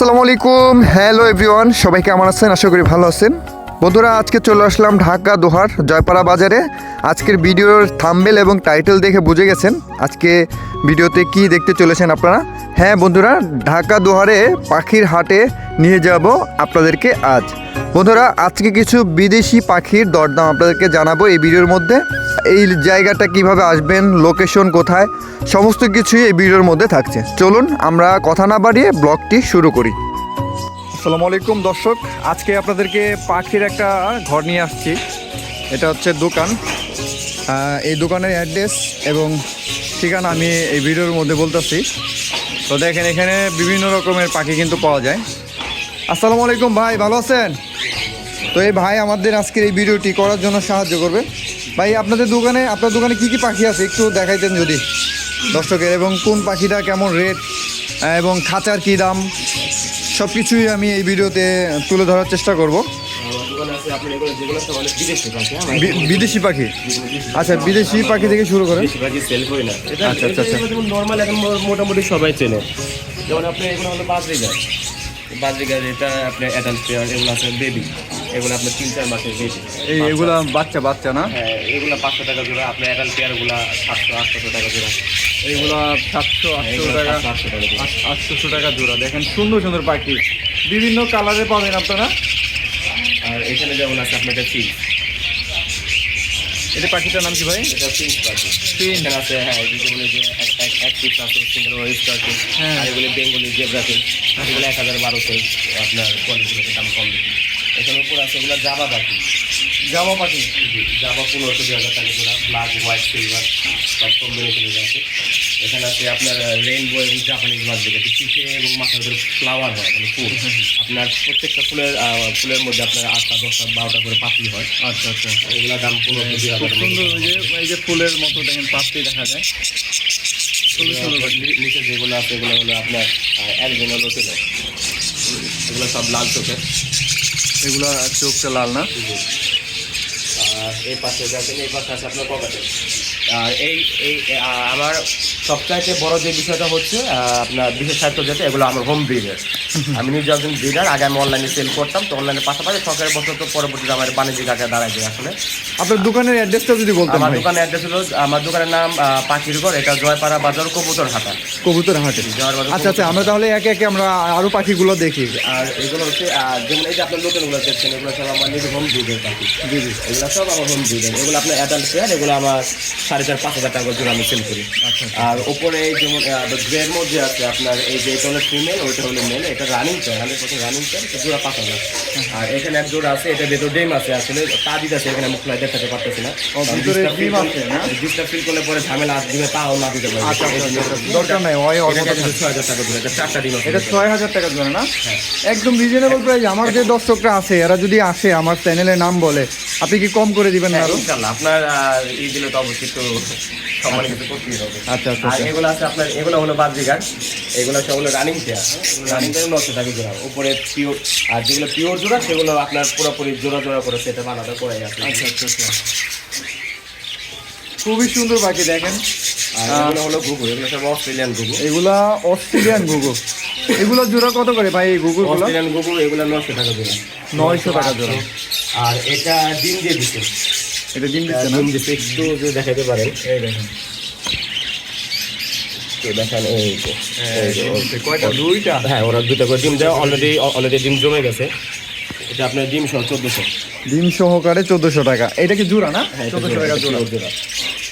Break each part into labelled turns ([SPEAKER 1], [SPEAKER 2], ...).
[SPEAKER 1] আসসালামু আলাইকুম। Hello everyone সবাই কেমন আছেন? আশা করি ভালো আছেন। বন্ধুরা, আজকে চলে আসলাম ঢাকা দোহার জয়পাড়া বাজারে। আজকের ভিডিওর থাম্বেল এবং টাইটেল দেখে বুঝে গেছেন আজকে ভিডিওতে কি দেখতে চলেছেন আপনারা। হ্যাঁ বন্ধুরা, ঢাকা দোহারে পাখির হাটে নিয়ে যাব আপনাদেরকে আজ। বন্ধুরা, আজকে কিছু বিদেশি পাখির দরদাম আপনাদেরকে জানাব এই ভিডিওর মধ্যে। এই জায়গাটা কীভাবে আসবেন, লোকেশন কোথায়, সমস্ত কিছুই এই ভিডিওর মধ্যে থাকছে। চলুন, আমরা কথা না বাড়িয়ে ব্লগটি শুরু করি। আসসালামু আলাইকুম, দর্শক। আজকে আপনাদেরকে পাখির একটা ঘর নিয়ে আসছি। এটা হচ্ছে দোকান। এই দোকানের অ্যাড্রেস এবং ঠিকানা আমি এই ভিডিওর মধ্যে বলতেছি। তো দেখেন, এখানে বিভিন্ন রকমের পাখি কিন্তু পাওয়া যায়। আসসালামু আলাইকুম ভাই ভালো আছেন? তো এই ভাই আমাদের আজকের এই ভিডিওটি করার জন্য সাহায্য করবে। ভাই আপনাদের দোকানে আপনার দোকানে কি কি পাখি আছে? একটু দেখাইতেন যদি। দর্শকের এবং কোন পাখিটা কেমন রেট এবং খাঁচার কী দাম? সব কিছুই আমি এই ভিডিওতে তুলে ধরার চেষ্টা করব।
[SPEAKER 2] বিদেশি পাখি?
[SPEAKER 1] আচ্ছা বিদেশি পাখি থেকে শুরু
[SPEAKER 2] করি।
[SPEAKER 1] আচ্ছা, আচ্ছা, আচ্ছা।
[SPEAKER 2] নর্মাল মোটামুটি সবাই চেনে। যেমন আপনি এগুলো হলো বাজরিগার বাজরিগার এটা আপনার অ্যাডাল্ট পেয়ার এগুলো আছে বেবি এগুলো আপনার তিন চার মাসের বেবি
[SPEAKER 1] এই এগুলা বাচ্চা বাচ্চা না?
[SPEAKER 2] হ্যাঁ এগুলো পাঁচশো টাকা জোড়া আপনার অ্যাডাল্ট পেয়ারগুলো সাতশো আটশো টাকা জোড়া। এগুলো
[SPEAKER 1] টাকা
[SPEAKER 2] সাতশো আটশো টাকা
[SPEAKER 1] আটশোশো টাকা জোড়া। দেখেন সুন্দর সুন্দর পাখি। বিভিন্ন কালারে পাবেন আপনারা।
[SPEAKER 2] আর এখানে যেমন আছে আপনার এটা চিজ
[SPEAKER 1] এটা পাখিটার নাম কি ভাই?
[SPEAKER 2] এটা পিঙ্ক পাখি। এখানে আছে হ্যাঁ যেগুলো যে এক পিস আছে সিঙ্গেল ওয়েস্টার
[SPEAKER 1] হ্যাঁ।
[SPEAKER 2] আর এগুলো বেঙ্গলি জেব্রা পিঙ্ক এগুলো এক হাজার বারোশো আপনার কোয়ালিটিগুলোতে দাম কম বেশি। এখানে উপর আছে এগুলো জাবা পাখি।
[SPEAKER 1] জামা পাখি?
[SPEAKER 2] জাবা পনেরোশো দুই হাজার টাকা জোড়া ব্ল্যাক হোয়াইট সিলভার সব কম্বিনেশনের আছে। এখানে আছে আপনার রেইনবো এবং জাপানিজ বাদ দিকে পিঠে এবং মাথার উপরে ফ্লাওয়ার হয় মানে ফুল। আপনার প্রত্যেকটা ফুলের ফুলের মধ্যে আপনার আটটা দশটা বারোটা করে পাপড়ি হয়।
[SPEAKER 1] আচ্ছা আচ্ছা।
[SPEAKER 2] এগুলোর দাম পনেরোশো দুই হাজার
[SPEAKER 1] সুন্দর ওই যে যে ফুলের মতো দেখেন পাপড়ি দেখা যায়। খুবই সুন্দর
[SPEAKER 2] নিচে যেগুলো আছে এগুলো হলো আপনার অ্যালবিনো লোকেল এগুলো সব লাল চোখে
[SPEAKER 1] এগুলো চোখটা লাল না?
[SPEAKER 2] আর এই পাশে যাচ্ছেন এই পাশে আছে আপনার পকেটে আর এই এই আমার সবচাইতে বড় যে বিষয়টা হচ্ছে আপনার বিশেষ স্বাস্থ্য যেটা এগুলো আমার হোম ব্রিডার আমি নিজে একজন ব্রিডার আগে আমি অনলাইনে সেল করতাম তো অনলাইনের পাশাপাশি সরকারের বছর তো পরবর্তীতে আমার বাণিজ্যিক আকারে দাঁড়ায় যায় আসলে।
[SPEAKER 1] আপনার দোকানের অ্যাড্রেসটা যদি বলতেন
[SPEAKER 2] আমার দোকানের অ্যাড্রেস হলো আমার দোকানের নাম পাখির ঘর এটা জয়পাড়া বাজার কবুতর হাটা
[SPEAKER 1] কবুতর হাটে আচ্ছা আচ্ছা আমরা তাহলে একে একে আমরা আরও পাখিগুলো দেখি।
[SPEAKER 2] আর এগুলো হচ্ছে যেমন এই যে আপনার লোকেলগুলো দেখছেন এগুলো সব আমার নিজের হোম ব্রিডের পাখি।
[SPEAKER 1] জি জি।
[SPEAKER 2] এগুলো সব আমার হোম ব্রিডের এগুলো আপনার অ্যাডাল্ট পেয়ার এগুলো আমার সাড়ে চার পাঁচ হাজার টাকা করে আমি সেল করি।
[SPEAKER 1] আচ্ছা
[SPEAKER 2] আর ওপরে যেমন গ্রের মধ্যে আছে আপনার এই যে এটা হলো ফিমেল ওইটা হলো মেল এটা রানিং হান্ড্রেড পার্সেন্ট রানিং জোড়া পাঁচ হাজার আর এখানে এক জোড়া আছে এটা ভেতর ডিম আছে আসলে তা দিতে আছে এখানে আমি খোলা দেখাতে পারতেছি না? ডিমটা ফিল করলে পরে ঝামেলা দিবে তাও না দিতে পারে
[SPEAKER 1] আচ্ছা, আচ্ছা, আচ্ছা, দরকার নাই, ওই।
[SPEAKER 2] ছয় হাজার টাকা চারটা ডিম
[SPEAKER 1] এটা ছয় হাজার টাকা না
[SPEAKER 2] হ্যাঁ।
[SPEAKER 1] একদম রিজনেবল প্রাইস আমার যে দর্শকরা আছে এরা যদি আসে আমার চ্যানেলের নাম বলে আপনি কি কম করে দিবেন না
[SPEAKER 2] হ্যাঁ,
[SPEAKER 1] আরও
[SPEAKER 2] ইনশাল্লাহ আপনার এই দিলে তো অবশ্যই তো সম্মান কিছু করতেই হবে
[SPEAKER 1] আচ্ছা আচ্ছা।
[SPEAKER 2] এগুলো আছে আপনার এগুলো হলো বাজিগার এগুলো সব হলো রানিং পেয়ার রানিং পেয়ার নশো টাকা জোড়া উপরে পিওর আর যেগুলো পিওর জোড়া সেগুলো আপনার পুরোপুরি জোড়া জোড়া করে সেটা বানাতে করে আছে।
[SPEAKER 1] আচ্ছা আচ্ছা আচ্ছা। খুবই সুন্দর পাখি দেখেন।
[SPEAKER 2] আর এগুলো হলো ঘুঘু এগুলো সব অস্ট্রেলিয়ান ঘুঘু।
[SPEAKER 1] এগুলা অস্ট্রেলিয়ান গুগু এগুলো জোড়া কত করে ভাই এই গুগুগুলো
[SPEAKER 2] অস্ট্রেলিয়ান ঘুঘু এগুলো নশো টাকা জোড়া।
[SPEAKER 1] নয়শো টাকা জোড়া।
[SPEAKER 2] আর এটা ডিম দিয়ে দিচ্ছে।
[SPEAKER 1] এটা ডিম দিচ্ছে না?
[SPEAKER 2] ডিম দিচ্ছে একটু দেখাতে পারেন।
[SPEAKER 1] এই দেখেন।
[SPEAKER 2] দেখেন এই যে, এই যে, ওই যে।
[SPEAKER 1] কয়টা?
[SPEAKER 2] হ্যাঁ ওরা দুটো করে ডিম দেয় অলরেডি অলরেডি ডিম জমে গেছে। এটা আপনার ডিম সহ চোদ্দোশো।
[SPEAKER 1] ডিম সহকারে চোদ্দশো টাকা। এটা কি জোড়া না?
[SPEAKER 2] হ্যাঁ, এটা
[SPEAKER 1] চোদ্দশো
[SPEAKER 2] জোড়া,
[SPEAKER 1] টাকা জোড়া।
[SPEAKER 2] জোড়া।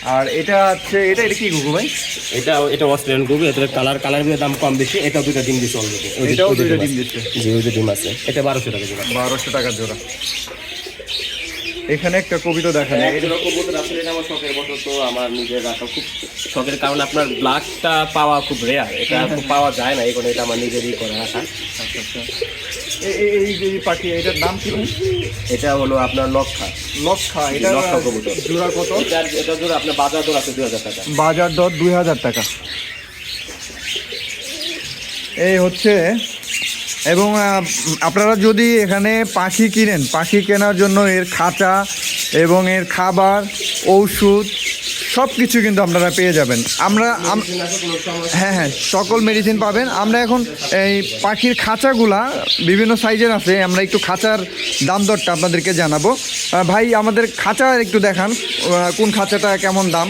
[SPEAKER 1] আর এটা হচ্ছে এটা এটা কি গুগু ভাই?
[SPEAKER 2] এটা এটা অস্ট্রেলিয়ান গুগু এটার কালার কালার দাম কম বেশি এটা দুটো ডিম দিচ্ছে অলরেডি
[SPEAKER 1] এটাও দুইটা ডিম দিচ্ছে।
[SPEAKER 2] জি ওই ডিম আছে। এটা বারোশো টাকা জোড়া।
[SPEAKER 1] বারোশো টাকা জোড়া। এখানে একটা কবিতা দেখা যায়।
[SPEAKER 2] এটা কবুতর আসলে আমার শখের বছর তো আমার নিজের রাখা খুব শখের কারণ আপনার ব্ল্যাকটা পাওয়া খুব রেয়ার এটা খুব পাওয়া যায় না এই কারণে এটা আমার নিজেরই করে রাখা
[SPEAKER 1] এই- যে পাখি এটার নাম কি?
[SPEAKER 2] এটা হলো আপনার লক্ষা।
[SPEAKER 1] লক্ষা এটা
[SPEAKER 2] লক্ষা কবুতর।
[SPEAKER 1] জোড়া কত?
[SPEAKER 2] এটা এটা ধরো আপনার বাজার দর আছে দুই হাজার টাকা।
[SPEAKER 1] বাজার দর দুই হাজার টাকা। এই হচ্ছে এবং আপনারা যদি এখানে পাখি কিনেন, পাখি কেনার জন্য এর খাঁচা এবং এর খাবার, ঔষধ সব কিছু কিন্তু আপনারা পেয়ে যাবেন। আমরা হ্যাঁ হ্যাঁ সকল মেডিসিন পাবেন। আমরা এখন এই পাখির খাঁচাগুলা বিভিন্ন সাইজের আছে, আমরা একটু খাঁচার দাম দরটা আপনাদেরকে জানাব। ভাই, আমাদের খাঁচা একটু দেখান কোন খাঁচাটা কেমন দাম?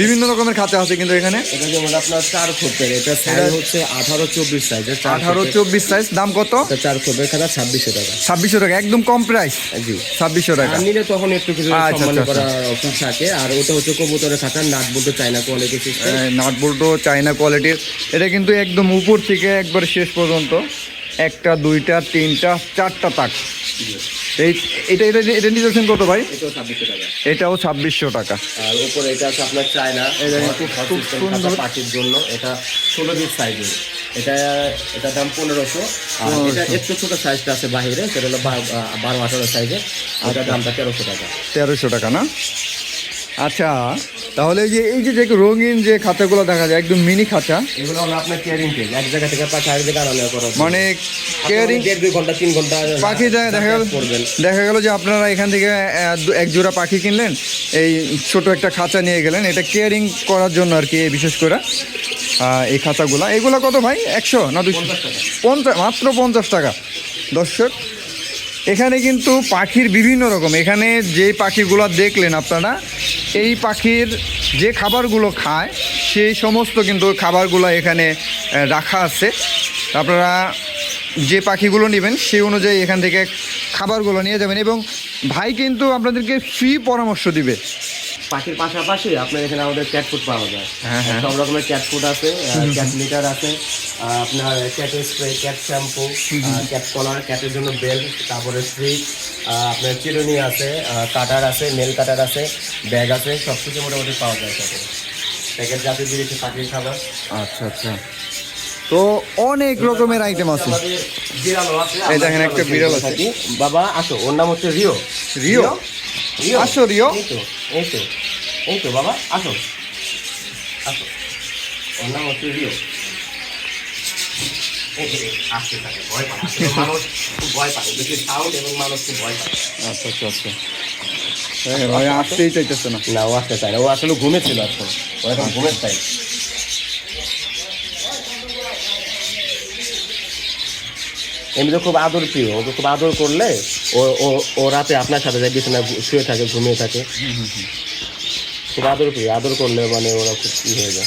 [SPEAKER 1] বিভিন্ন রকমের খাঁচা আছে কিন্তু এখানে।
[SPEAKER 2] এটা যেমন আপনার চার খোপের এটা সাইজ হচ্ছে আঠারো চব্বিশ সাইজের
[SPEAKER 1] আঠারো চব্বিশ সাইজ দাম কত?
[SPEAKER 2] চার খোপের খাতা ছাব্বিশশো টাকা।
[SPEAKER 1] ছাব্বিশশো টাকা একদম কম প্রাইস
[SPEAKER 2] জি।
[SPEAKER 1] ছাব্বিশশো টাকা।
[SPEAKER 2] নিলে তখন একটু কিছু
[SPEAKER 1] আচ্ছা,
[SPEAKER 2] সম্মান
[SPEAKER 1] আচ্ছা,
[SPEAKER 2] করা অপশন থাকে। আর ওটা হচ্ছে কবুতরের খাতা নাট বলতে চাইনা কোয়ালিটি
[SPEAKER 1] নাট বোল্টও চাইনা কোয়ালিটির এটা কিন্তু একদম উপর থেকে একবার শেষ পর্যন্ত। একটা দুইটা তিনটা চারটা তাক। এই এটা এটা এটা নিতেছেন কত ভাই?
[SPEAKER 2] এটাও ছাব্বিশশো টাকা। আর উপরে এটা আছে আপনার চায়না। খুব
[SPEAKER 1] সুন্দর।
[SPEAKER 2] পাখির জন্য। এটা ষোলো বিশ সাইজের এটা এটা দাম পনেরোশো। আর এটা একটু ছোট সাইজটা আছে বাহিরে সেটা হলো বারো আঠারো সাইজের ওটা দামটা তেরোশো টাকা।
[SPEAKER 1] তেরোশো টাকা না? আচ্ছা তাহলে যে এই যে যে রঙিন যে খাঁচাগুলো দেখা যায় একদম মিনি খাঁচা
[SPEAKER 2] এগুলো হলো আপনার কেয়ারিং কেজ এক জায়গা থেকে পাখি আরেক জায়গায় আনা করা
[SPEAKER 1] মানে কেয়ারিং
[SPEAKER 2] দেড় দুই ঘণ্টা তিন ঘণ্টা
[SPEAKER 1] পাখি দেখা দেখা গেল দেখা গেল যে আপনারা এখান থেকে এক জোড়া পাখি কিনলেন এই ছোট একটা খাঁচা নিয়ে গেলেন। এটা কেয়ারিং করার জন্য আর কি বিশেষ করে এই খাঁচাগুলা এগুলো কত ভাই? একশো না দুশো
[SPEAKER 2] পঞ্চাশ
[SPEAKER 1] পঞ্চাশ মাত্র পঞ্চাশ টাকা। দর্শক এখানে কিন্তু পাখির বিভিন্ন রকম। এখানে যে পাখিগুলো দেখলেন আপনারা, এই পাখির যে খাবারগুলো খায়, সেই সমস্ত কিন্তু খাবারগুলো এখানে রাখা আছে। আপনারা যে পাখিগুলো নেবেন, সেই অনুযায়ী এখান থেকে খাবারগুলো নিয়ে যাবেন এবং ভাই কিন্তু আপনাদেরকে ফ্রি পরামর্শ দিবে।
[SPEAKER 2] পাখির পাশাপাশি আপনার এখানে আমাদের ক্যাট ফুড পাওয়া যায়।
[SPEAKER 1] হ্যাঁ, হ্যাঁ।
[SPEAKER 2] সব রকমের ক্যাট ফুড আছে ক্যাট লিটার আছে আপনার cat spray cat shampoo cat collar ক্যাটের জন্য বেল্ট তারপরে স্ট্রিক আপনার চিরুনি আছে কাটার আছে মেল কাটার আছে ব্যাগ আছে সব কিছু মোটামুটি পাওয়া যায় সাথে প্যাকেট জাতীয় দিয়েছে পাখির খাবার।
[SPEAKER 1] আচ্ছা আচ্ছা। তো অনেক রকমের আইটেম আছে। এই দেখেন একটা
[SPEAKER 2] বিড়াল
[SPEAKER 1] আছে।
[SPEAKER 2] বাবা আসো ওর নাম হচ্ছে রিও।
[SPEAKER 1] রিও?
[SPEAKER 2] রিও?
[SPEAKER 1] আসো, রিও।
[SPEAKER 2] এই তো এই তো তো বাবা আসো। আসো। ওর নাম হচ্ছে রিও। এই যে, আসতে থাকে ভয় পায়। আসলে মানুষ খুব ভয় পায়। বেশি সাউন্ড এবং মানুষ খুব ভয় পায়।
[SPEAKER 1] আচ্ছা আচ্ছা আচ্ছা। ভাই আসতেই চাইতেছে না।
[SPEAKER 2] না ও আসতে চায় না। ও আসলে ঘুমেছিল এখন ও এখন ঘুমের চাই এমনিতে খুব আদর প্রিয়। ওকে খুব আদর করলে ও ও ও রাতে আপনার সাথে যায় বিছানায় শুয়ে থাকে ঘুমিয়ে থাকে। খুব আদর করি আদর করলে মানে ওরা খুব ই হয়ে যায়।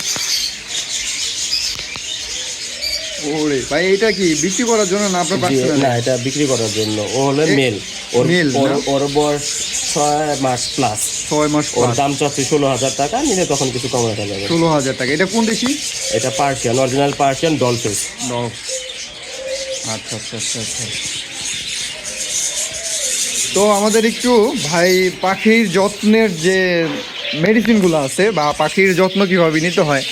[SPEAKER 1] ওরে ভাই এটা কি বিক্রি করার জন্য না আপনার পার্সোনাল
[SPEAKER 2] না এটা বিক্রি করার জন্য। ও হলো মেল। ওর
[SPEAKER 1] male
[SPEAKER 2] ওর বয়স ছয় মাস প্লাস
[SPEAKER 1] ছয় মাস
[SPEAKER 2] ওর দাম চাচ্ছে ষোলো হাজার টাকা নিলে তখন কিছু কম রাখা যাবে
[SPEAKER 1] ষোলো হাজার টাকা। এটা কোন দেশি?
[SPEAKER 2] এটা পার্সিয়ান অরিজিনাল পার্সিয়ান ডলফিস
[SPEAKER 1] আচ্ছা আচ্ছা আচ্ছা আচ্ছা। তো আমাদের একটু ভাই পাখির যত্নের যে মেডিসিনগুলো আছে বা পাখির যত্ন কীভাবে নিতে হয়,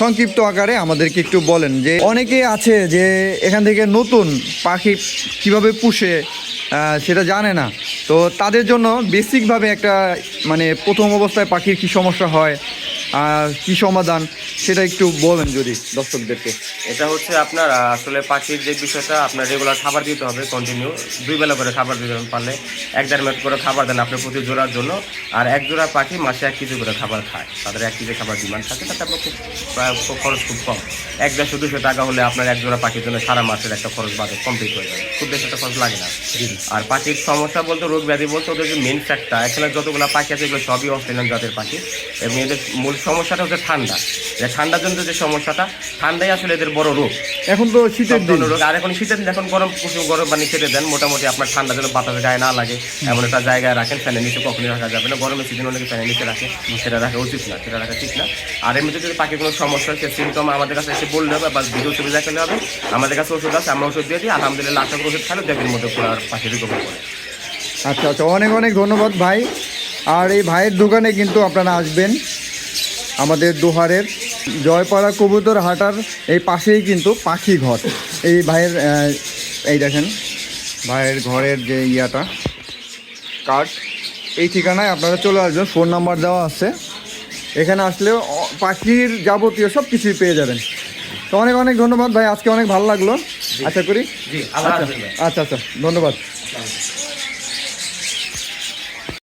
[SPEAKER 1] সংক্ষিপ্ত আকারে আমাদেরকে একটু বলেন যে অনেকে আছে যে এখান থেকে নতুন পাখি কীভাবে পুষে সেটা জানে না। তো তাদের জন্য বেসিকভাবে একটা মানে প্রথম অবস্থায় পাখির কি সমস্যা হয় কি সমাধান সেটা একটু বলেন যদি দর্শকদেরকে।
[SPEAKER 2] এটা হচ্ছে আপনার আসলে পাখির যে বিষয়টা আপনার রেগুলার খাবার দিতে হবে কন্টিনিউ দুই বেলা করে খাবার দিতে হবে পারলে। এক দেড় মিনিট করে খাবার দেন আপনি প্রতি জোড়ার জন্য। আর এক জোড়া পাখি মাসে এক কেজি করে খাবার খায়। তাদের এক কেজি খাবার ডিমান্ড থাকে তাতে আপনার খুব প্রায় খরচ খুব কম। এক দেড়শো দুশো টাকা হলে আপনার এক জোড়া পাখির জন্য সারা মাসের একটা খরচ বাজেট কমপ্লিট হয়ে যাবে। খুব বেশি একটা খরচ লাগে না। আর পাখির সমস্যা বলতে রোগ ব্যাধি বলতে ওদের যে মেন ফ্যাক্টর এখানে যতগুলো পাখি আছে এগুলো সবই অস্ট্রেলিয়ান জাতের পাখি। এবং এদের মূল সমস্যাটা হচ্ছে ঠান্ডা। যে ঠান্ডার জন্য যে সমস্যাটা ঠান্ডাই আসলে এদের বড় রোগ।
[SPEAKER 1] এখন তো শীতের দিন।
[SPEAKER 2] রোগ। আর এখন শীতের দিন এখন গরম প্রচুর গরম পানি খেতে দেন মোটামুটি আপনার ঠান্ডা যেন বাতাস গায়ে না লাগে। এমন একটা জায়গায় রাখেন ফ্যানের নিচে কখনই রাখা যাবে না। গরমের সিজন অনেকে ফ্যানের নিচে রাখে সেটা রাখা উচিত না সেটা রাখা ঠিক না। আর এমনিতে যদি পাখি কোনো সমস্যা হচ্ছে সিমটম আমাদের কাছে এসে বললে হবে বা ভিডিও ছবি দেখালে হবে। আমাদের কাছে ওষুধ আছে আমরা ওষুধ দিয়ে দিই আলহামদুলিল্লাহ আশা করি ওষুধ খালে দেখবেন মধ্যে পুরো আর পাখি রিকভার করে।
[SPEAKER 1] আচ্ছা আচ্ছা অনেক অনেক ধন্যবাদ ভাই। আর এই ভাইয়ের দোকানে কিন্তু আপনারা আসবেন। আমাদের দোহারের জয়পাড়া কবুতর হাটার এই পাশেই কিন্তু পাখি ঘর। এই ভাইয়ের এই দেখেন ভাইয়ের ঘরের যে ইয়াটা কার্ড এই ঠিকানায় আপনারা চলে আসবেন ফোন নাম্বার দেওয়া আছে। এখানে আসলে অ- পাখির যাবতীয় সব কিছুই পেয়ে যাবেন। তো অনেক অনেক ধন্যবাদ ভাই আজকে অনেক ভালো লাগল। আশা করি। আচ্ছা। আচ্ছা আচ্ছা ধন্যবাদ।